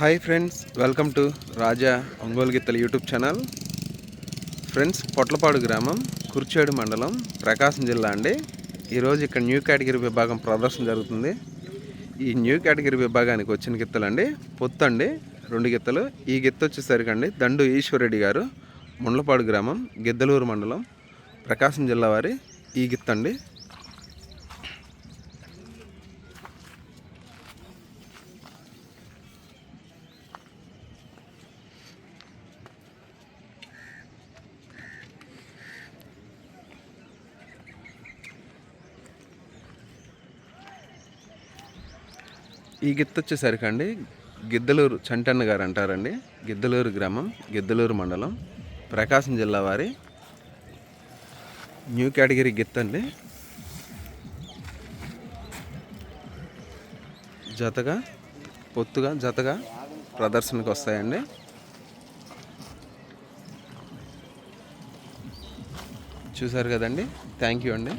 Hi friends welcome to Raja Ongole గిత్తల YouTube channel friends Potlapadu గ్రామం కుర్చేడు మండలం ప్రకాశం జిల్లా అండి. ఈరోజు ఇక్కడ న్యూ కేటగిరీ విభాగం ప్రదర్శన జరుగుతుంది. ఈ న్యూ కేటగిరీ విభాగానికి వచ్చిన గిత్తలు అండి. పొత్తు అండి రెండు గిత్తలు. ఈ గిత్త వచ్చేసరికి అండి దండు ఈశ్వరెడ్డి గారు ముండ్లపాడు గ్రామం గిద్దలూరు మండలం ప్రకాశం జిల్లా వారి ఈ గిత్త అండి. ఈ గిత్త వచ్చేసరికి అండి గిద్దలూరు చంటన్న గారు అంటారండి గిద్దలూరు గ్రామం గిద్దలూరు మండలం ప్రకాశం జిల్లా వారి న్యూ కేటగిరీ గిత్త అండి జతగా పొత్తుగా జతగా ప్రదర్శనకు వస్తాయండి. చూసారు కదండి. థ్యాంక్ యూ అండి.